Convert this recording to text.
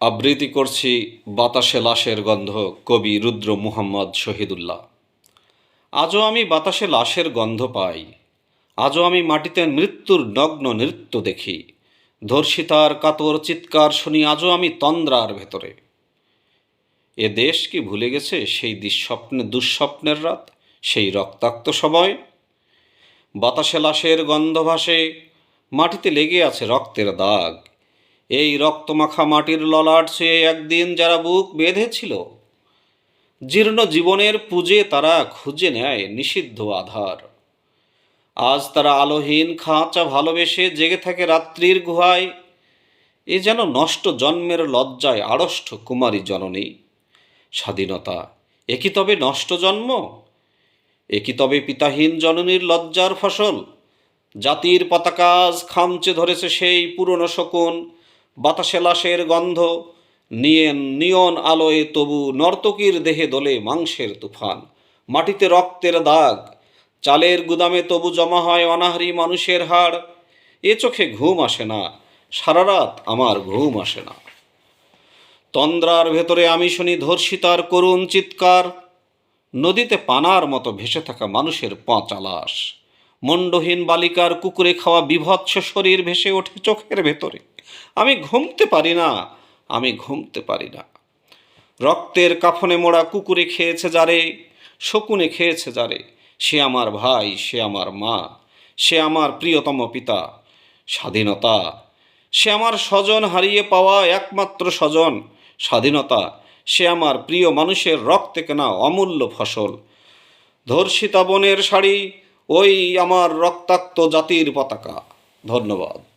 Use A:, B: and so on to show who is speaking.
A: আবৃত্তি করছি বাতাসে লাশের গন্ধ, কবি রুদ্র মুহাম্মদ শহীদুল্লাহ। আজও আমি বাতাসে লাশের গন্ধ পাই। আজও আমি মাটিতে মৃত্যুর নগ্ন নৃত্য দেখি। ধর্ষিতার কাতর চিৎকার শুনি আজও আমি তন্দ্রার ভেতরে। এ দেশ কি ভুলে গেছে সেই দুঃস্বপ্নে, দুঃস্বপ্নের রাত, সেই রক্তাক্ত সময়? বাতাসে লাশের গন্ধ ভাসে, মাটিতে লেগে আছে রক্তের দাগ। এই রক্তমাখা মাটির ললাট ছুঁয়ে একদিন যারা বুক বেঁধেছিল, জীর্ণ জীবনের পুজে তারা খুঁজে নেয় নিষিদ্ধ আধার। আজ তারা আলোহীন খাঁচা ভালোবেসে জেগে থাকে রাত্রির গুহায়, এ যেন নষ্ট জন্মের লজ্জায় আড়ষ্ট কুমারী জননী। স্বাধীনতা, এ কি তবে নষ্ট জন্ম? এ কি তবে পিতাহীন জননীর লজ্জার ফসল? জাতির পতাকা আজ খামচে ধরেছে সেই পুরনো শকুন বাতাসে লাশের গন্ধ, নিয়ে নিয়ন আলোয় তবু নর্তকীর দেহে দোলে মাংসের তুফান। মাটিতে রক্তের দাগ, চালের গুদামে তবু জমা হয় অনাহারি মানুষের হাড়। এ চোখে ঘুম আসে না, সারা রাত আমার ঘুম আসে না। তন্দ্রার ভেতরে আমি শুনি ধর্ষিতার করুণ চিৎকার। নদীতে পানার মতো ভেসে থাকা মানুষের পাঁচা লাশ। মণ্ডহীন বালিকার কুকুরে খাওয়া বিভৎস শরীর ভেসে ওঠে চোখের ভেতরে। আমি ঘুমতে পারি না, আমি ঘুমতে পারি না। রক্তের কাফনে মোড়া কুকুরে খেয়েছে যারে, শকুনে খেয়েছে যারে, সে আমার ভাই, সে আমার মা, সে আমার প্রিয়তম পিতা, স্বাধীনতা। সে আমার স্বজন হারিয়ে পাওয়া একমাত্র স্বজন, স্বাধীনতা। সে আমার প্রিয় মানুষের রক্তে কেনা অমূল্য ফসল। ধর্ষিতা বনের শাড়ি ওই আমার রক্তাক্ত জাতির পতাকা। ধন্যবাদ।